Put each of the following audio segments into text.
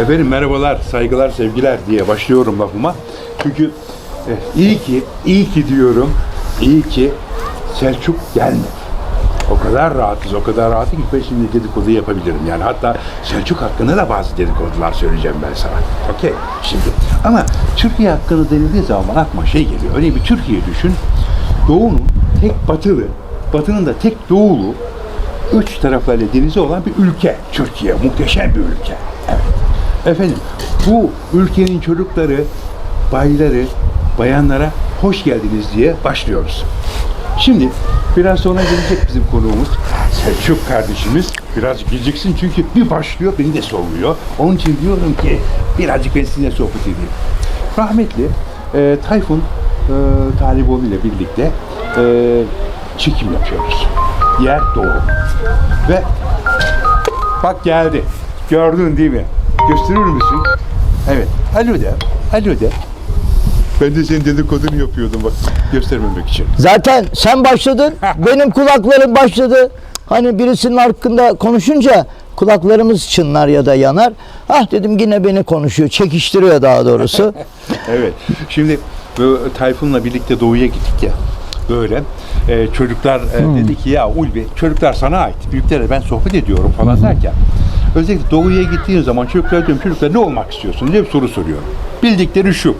Efendim merhabalar, saygılar, sevgiler diye başlıyorum lafıma. Çünkü e, iyi ki, iyi ki diyorum, iyi ki Selçuk gelmedi. O kadar rahatız, o kadar rahatız ki ben şimdi dedikodu yapabilirim. Yani hatta Selçuk hakkında da bazı dedikodular söyleyeceğim ben sana. Okey, şimdi. Ama Türkiye hakkında denildiği zaman aklıma şey geliyor. Öyle bir Türkiye düşün. Doğu'nun tek batılı, batının da tek doğulu, üç taraflarıyla denizi olan bir ülke. Türkiye, muhteşem bir ülke. Efendim, bu ülkenin çocukları, bayları, bayanlara hoş geldiniz diye başlıyoruz. Şimdi biraz sonra gelecek bizim konuğumuz Selçuk kardeşimiz. Biraz geciksin çünkü bir başlıyor beni de sormuyor. Onun için diyorum ki birazcık ben sizinle sohbet edeyim. Rahmetli e, Tayfun e, Taliboğlu ile birlikte e, çekim yapıyoruz. Yer doğu. Ve bak geldi. Gördün değil mi? Gösterir misin? Evet. Alo de. Alo de. Ben de senin dedikodunu yapıyordum bak göstermemek için. Zaten sen başladın, benim kulaklarım başladı. Hani birisinin hakkında konuşunca kulaklarımız çınlar ya da yanar. Ah dedim yine beni konuşuyor, çekiştiriyor daha doğrusu. Evet. Şimdi Tayfun'la birlikte doğuya gittik ya. Böyle e, çocuklar e, dedi ki ya Ulvi çocuklar sana ait. Büyüklerle ben sohbet ediyorum falan derken özellikle doğuya gittiğin zaman çocuklar diyorum çocuklar ne olmak istiyorsun diye bir soru soruyorum. Bildikleri şu.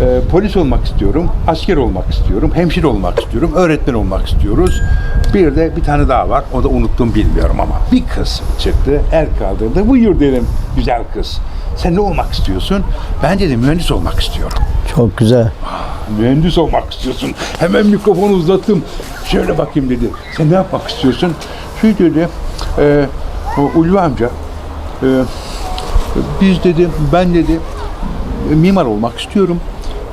e, polis olmak istiyorum, asker olmak istiyorum, hemşire olmak istiyorum, öğretmen olmak istiyoruz. Bir de bir tane daha var. O da unuttum bilmiyorum ama bir kız çıktı, el kaldırdı. Buyur dedim güzel kız. Sen ne olmak istiyorsun? Ben dedim mühendis olmak istiyorum. Çok güzel. Mühendis olmak istiyorsun. Hemen mikrofonu uzattım. Şöyle bakayım dedi. Sen ne yapmak istiyorsun? Şey dedi. E, Ulvi amca. e, biz dedi, ben dedi mimar olmak istiyorum.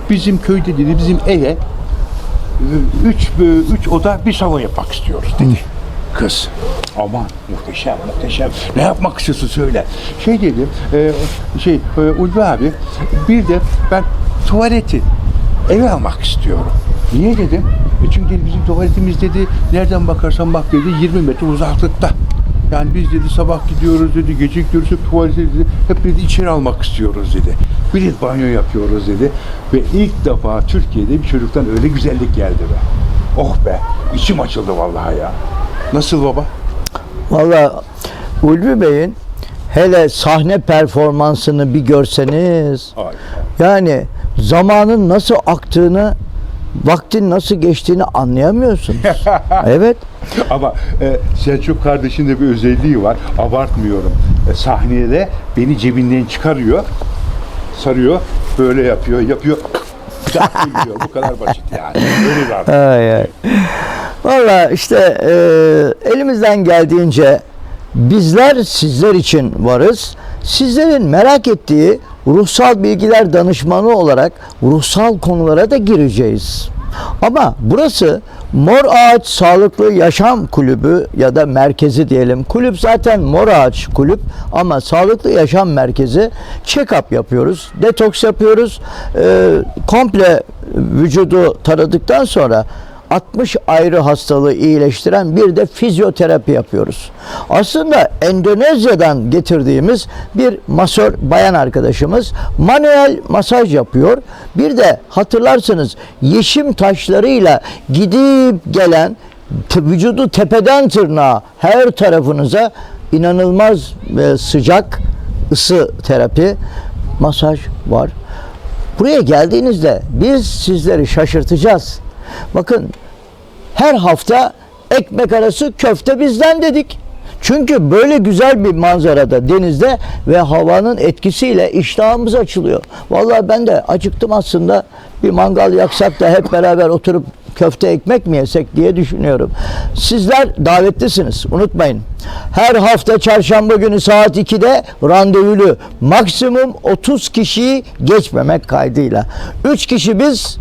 Bizim köyde dedi, bizim eve e, üç, e, üç oda bir salon yapmak istiyoruz dedi. Kız. Aman muhteşem muhteşem. Ne yapmak istiyorsun söyle. Şey dedi, e, şey e, Ulvi abi bir de ben tuvaleti eve almak istiyorum. Niye dedim? E çünkü bizim tuvaletimiz dedi nereden bakarsan bak dedi 20 metre uzaklıkta. Yani biz dedi sabah gidiyoruz dedi, gece gidiyoruz hep tuvalete dedi, hep dedi içeri almak istiyoruz dedi. Bir de banyo yapıyoruz dedi. Ve ilk defa Türkiye'de bir çocuktan öyle güzellik geldi be. Oh be, içim açıldı vallahi ya. Nasıl baba? Vallahi Ulvi Bey'in hele sahne performansını bir görseniz Ay. yani zamanın nasıl aktığını vaktin nasıl geçtiğini anlayamıyorsunuz. evet. Ama e, Selçuk kardeşin de bir özelliği var. Abartmıyorum. E, sahnede beni cebinden çıkarıyor, sarıyor, böyle yapıyor, yapıyor. Bu kadar basit yani. Öyle bir. Ay, ay. Valla işte e, elimizden geldiğince bizler sizler için varız. Sizlerin merak ettiği ruhsal bilgiler danışmanı olarak ruhsal konulara da gireceğiz. Ama burası Mor Ağaç Sağlıklı Yaşam Kulübü ya da merkezi diyelim. Kulüp zaten Mor Ağaç Kulüp ama Sağlıklı Yaşam Merkezi check-up yapıyoruz, detoks yapıyoruz. Ee, komple vücudu taradıktan sonra 60 ayrı hastalığı iyileştiren bir de fizyoterapi yapıyoruz. Aslında Endonezya'dan getirdiğimiz bir masör bayan arkadaşımız manuel masaj yapıyor. Bir de hatırlarsınız yeşim taşlarıyla gidip gelen vücudu tepeden tırnağa her tarafınıza inanılmaz e, sıcak ısı terapi masaj var. Buraya geldiğinizde biz sizleri şaşırtacağız. Bakın her hafta ekmek arası köfte bizden dedik. Çünkü böyle güzel bir manzarada denizde ve havanın etkisiyle iştahımız açılıyor. Vallahi ben de acıktım aslında. Bir mangal yaksak da hep beraber oturup köfte ekmek mi yesek diye düşünüyorum. Sizler davetlisiniz. Unutmayın. Her hafta çarşamba günü saat 2'de randevulu. Maksimum 30 kişiyi geçmemek kaydıyla. 3 kişi biz,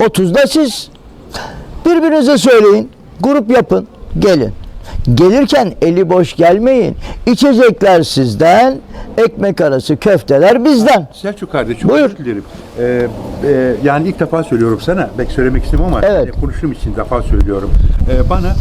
30'da siz. Birbirinize söyleyin. Grup yapın. Gelin. Gelirken eli boş gelmeyin. İçecekler sizden, ekmek arası köfteler bizden. Selçuk kardeş çok Buyur. özür dilerim. E, e, yani ilk defa söylüyorum sana. Belki söylemek istemem ama Evet. yani konuştuğum için defa söylüyorum. E, bana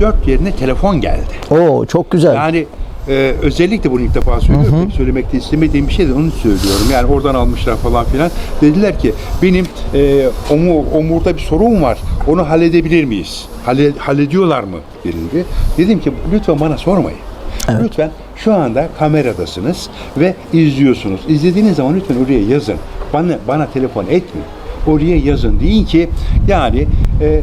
3-4 yerine telefon geldi. Oo çok güzel. Yani e, özellikle bunu ilk defa söylüyorum. Pek Söylemek de istemediğim bir şey de onu söylüyorum. Yani oradan almışlar falan filan. Dediler ki benim e, omur, omurda bir sorun var. Onu halledebilir miyiz? Halle, hallediyorlar mı? denildi. Dedim ki lütfen bana sormayın. Lütfen şu anda kameradasınız ve izliyorsunuz. İzlediğiniz zaman lütfen oraya yazın. Bana, bana telefon etmeyin. Oraya yazın. Deyin ki yani e,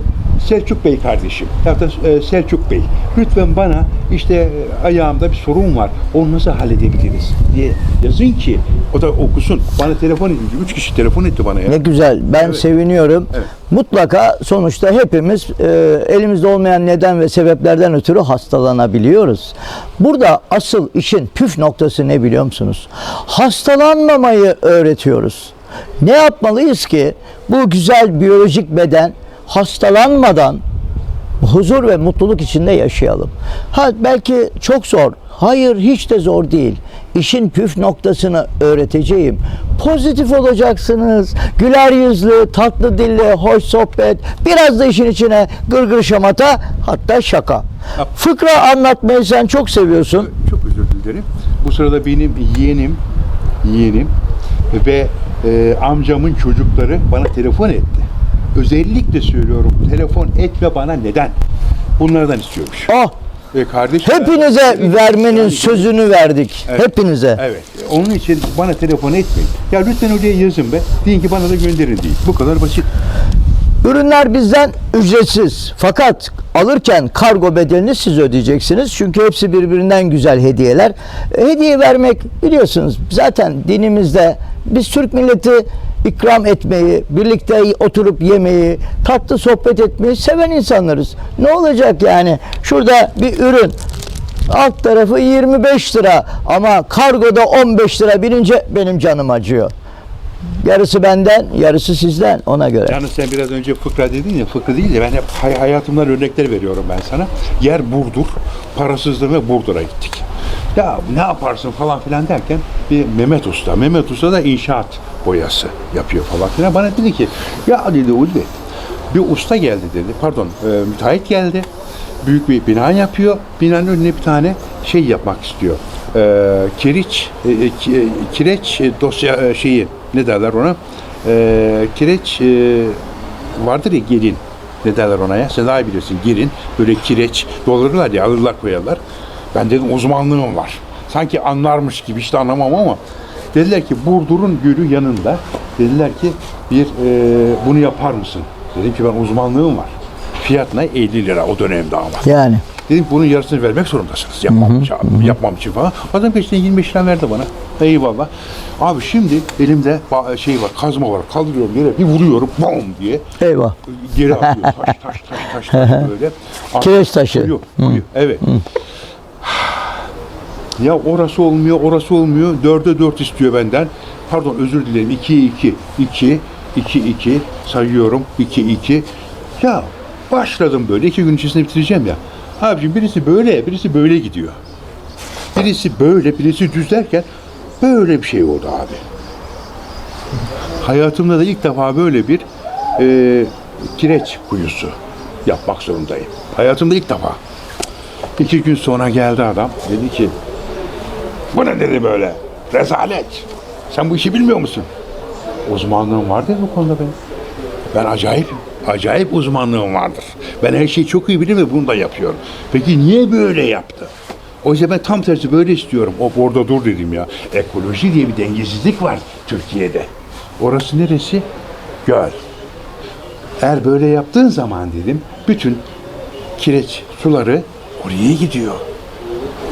Selçuk Bey kardeşim da e, Selçuk Bey lütfen bana işte e, ayağımda bir sorun var. Onu nasıl halledebiliriz diye yazın ki o da okusun. Bana telefon edince üç kişi telefon etti bana ya. Ne güzel. Ben Evet. seviniyorum. Evet. Mutlaka sonuçta hepimiz e, elimizde olmayan neden ve sebeplerden ötürü hastalanabiliyoruz. Burada asıl işin püf noktası ne biliyor musunuz? Hastalanmamayı öğretiyoruz. Ne yapmalıyız ki bu güzel biyolojik beden hastalanmadan huzur ve mutluluk içinde yaşayalım. Ha belki çok zor. Hayır hiç de zor değil. İşin püf noktasını öğreteceğim. Pozitif olacaksınız. Güler yüzlü, tatlı dilli, hoş sohbet. Biraz da işin içine gırgır şamata hatta şaka. Fıkra anlatmayı sen çok seviyorsun. Çok özür dilerim. Bu sırada benim yeğenim, yeğenim ve e, amcamın çocukları bana telefon etti. Özellikle söylüyorum telefon etme bana neden? Bunlardan istiyormuş. Ah Ve kardeşim hepinize vermenin Yani- sözünü verdik. Evet. Hepinize. Evet. Onun için bana telefon etmeyin. Ya lütfen oraya yazın be. Deyin ki bana da gönderin deyin. Bu kadar basit. Ürünler bizden ücretsiz. Fakat alırken kargo bedelini siz ödeyeceksiniz. Çünkü hepsi birbirinden güzel hediyeler. E, Hediye vermek biliyorsunuz zaten dinimizde biz Türk milleti ikram etmeyi, birlikte oturup yemeyi, tatlı sohbet etmeyi seven insanlarız. Ne olacak yani? Şurada bir ürün alt tarafı 25 lira ama kargoda 15 lira binince benim canım acıyor. Yarısı benden, yarısı sizden ona göre. Yalnız sen biraz önce fıkra dedin ya, fıkra değil de ben hep hay- hayatımdan örnekler veriyorum ben sana. Yer Burdur, parasızlığı Burdur'a gittik. Ya ne yaparsın falan filan derken bir Mehmet Usta, Mehmet Usta da inşaat boyası yapıyor falan filan. Bana dedi ki ya dedi Ulvi bir usta geldi dedi, pardon e, müteahhit geldi. Büyük bir bina yapıyor. Binanın önüne bir tane şey yapmak istiyor. E, kiriç, e, e, e, kireç e, dosya e, şeyi ne derler ona? E, kireç e, vardır ya gelin. Ne derler ona ya? Sen daha iyi bilirsin. Girin. Böyle kireç doldururlar ya alırlar koyarlar. Ben dedim uzmanlığım var. Sanki anlarmış gibi işte anlamam ama dediler ki Burdur'un gölü yanında dediler ki bir e, bunu yapar mısın? Dedim ki ben uzmanlığım var. Fiyat ne? 50 lira o dönemde ama. Yani. Dedim bunun yarısını vermek zorundasınız. Yapmam için, yapmam için falan. Adam peşine 25 lira verdi bana. Eyvallah. Abi şimdi elimde şey var, kazma var. Kaldırıyorum yere bir vuruyorum. Bom diye. Eyvah. Geri atıyor. Taş taş taş taş taş böyle. Kireç taşı. Koyuyor, koyuyor. Evet. Ya orası olmuyor, orası olmuyor. Dörde dört istiyor benden. Pardon özür dilerim. İki, iki, iki, iki, iki sayıyorum. İki, iki. Ya başladım böyle. iki gün içerisinde bitireceğim ya. Abicim birisi böyle, birisi böyle gidiyor. Birisi böyle, birisi düz derken böyle bir şey oldu abi. Hayatımda da ilk defa böyle bir e, kireç kuyusu yapmak zorundayım. Hayatımda ilk defa. İki gün sonra geldi adam. Dedi ki bu ne dedi böyle? Rezalet. Sen bu işi bilmiyor musun? Uzmanlığım var dedi bu konuda benim. Ben acayip, acayip uzmanlığım vardır. Ben her şeyi çok iyi bilirim ve bunu da yapıyorum. Peki niye böyle yaptı? Oysa ben tam tersi böyle istiyorum. O orada dur dedim ya. Ekoloji diye bir dengesizlik var Türkiye'de. Orası neresi? Göl. Eğer böyle yaptığın zaman dedim, bütün kireç suları oraya gidiyor.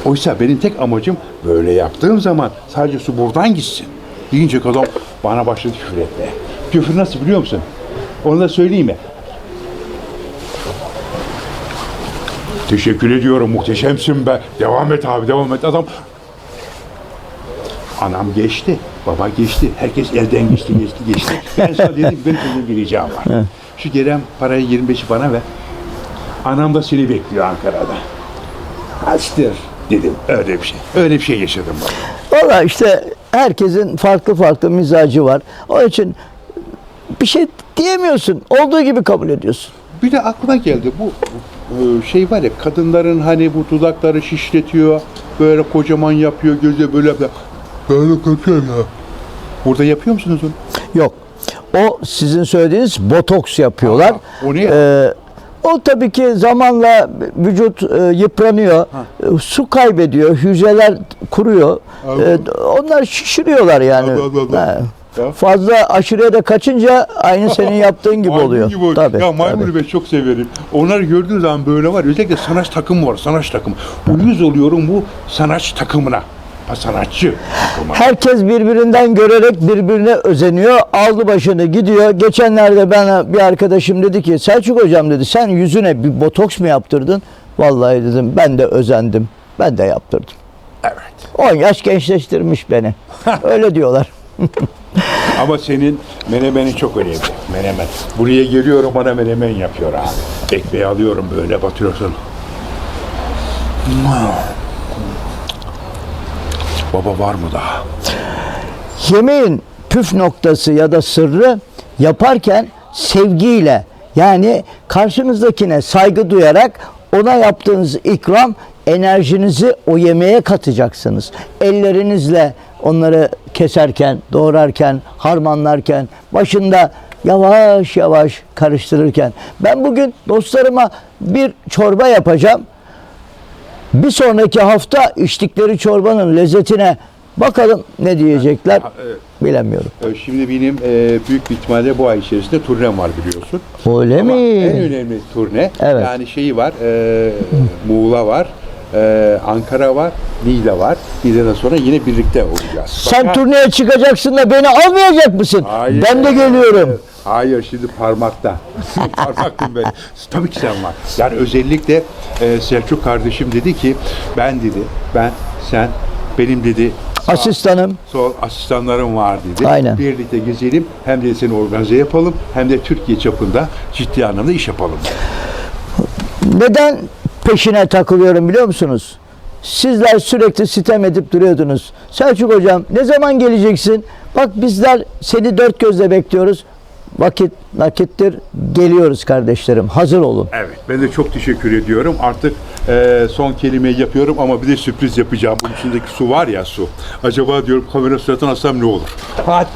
Oysa benim tek amacım böyle yaptığım zaman sadece su buradan gitsin. Deyince adam bana başladı küfür etmeye. Küfür nasıl biliyor musun? Onu da söyleyeyim mi? Teşekkür ediyorum muhteşemsin be. Devam et abi devam et. Adam Anam geçti, baba geçti, herkes elden geçti, geçti, geçti. Ben sana dedim ben sözüm gireceğim var. Şu gelen parayı 25'i bana ver. Anam da seni bekliyor Ankara'da. Açtır dedim. Öyle bir şey. Öyle bir şey yaşadım baba. Valla işte herkesin farklı farklı mizacı var. Onun için bir şey diyemiyorsun. Olduğu gibi kabul ediyorsun. Bir de aklıma geldi bu e, şey var ya kadınların hani bu dudakları şişletiyor. Böyle kocaman yapıyor gözü böyle böyle. Böyle kaçıyor ya. Burada yapıyor musunuz onu? Yok. O sizin söylediğiniz botoks yapıyorlar. Aa, o ne? Ee, o tabii ki zamanla vücut e, yıpranıyor, e, su kaybediyor, hücreler kuruyor. E, onlar şişiriyorlar yani. Anladım. Ha. Ya. Fazla aşırıya da kaçınca aynı senin yaptığın gibi Maymun oluyor. gibi oluyor. Tabii, ya maymunu tabii. ben çok severim. Onları gördüğüm zaman böyle var. Özellikle sanat takımı var. Sanat takımı. Uyuz oluyorum bu sanat takımına. Ha, sanatçı. Herkes birbirinden görerek birbirine özeniyor. Aldı başını gidiyor. Geçenlerde bana bir arkadaşım dedi ki Selçuk hocam dedi sen yüzüne bir botoks mu yaptırdın? Vallahi dedim ben de özendim. Ben de yaptırdım. Evet. 10 yaş gençleştirmiş beni. Öyle diyorlar. Ama senin menemenin çok önemli. Menemen. Buraya geliyorum bana menemen yapıyor ha. Ekmeği alıyorum böyle batırıyorsun. Baba var mı daha? Yemeğin püf noktası ya da sırrı yaparken sevgiyle yani karşınızdakine saygı duyarak ona yaptığınız ikram enerjinizi o yemeğe katacaksınız. Ellerinizle onları keserken, doğrarken, harmanlarken, başında yavaş yavaş karıştırırken. Ben bugün dostlarıma bir çorba yapacağım. Bir sonraki hafta içtikleri çorbanın lezzetine bakalım ne diyecekler bilemiyorum. Şimdi benim e, büyük bir ihtimalle bu ay içerisinde turnem var biliyorsun. Öyle Ama mi? en önemli turne Evet. yani şeyi var, e, Muğla var, e, Ankara var, Niğde var. Niğde'den sonra yine birlikte olacağız. Sen Fakat- turneye çıkacaksın da beni almayacak mısın? Hayır. Ben de geliyorum. Hayır şimdi parmakta. Parmaktım ben. Tabii ki sen var. Yani özellikle e, Selçuk kardeşim dedi ki ben dedi ben sen benim dedi Asistanım. sol asistanlarım var dedi. Aynen. Birlikte gezelim hem de seni organize yapalım hem de Türkiye çapında ciddi anlamda iş yapalım. Neden peşine takılıyorum biliyor musunuz? Sizler sürekli sitem edip duruyordunuz. Selçuk hocam ne zaman geleceksin? Bak bizler seni dört gözle bekliyoruz. Vakit nakittir. Geliyoruz kardeşlerim. Hazır olun. Evet ben de çok teşekkür ediyorum. Artık e, son kelimeyi yapıyorum ama bir de sürpriz yapacağım. Bunun içindeki su var ya su. Acaba diyorum kamera suratına atsam ne olur? Hadi.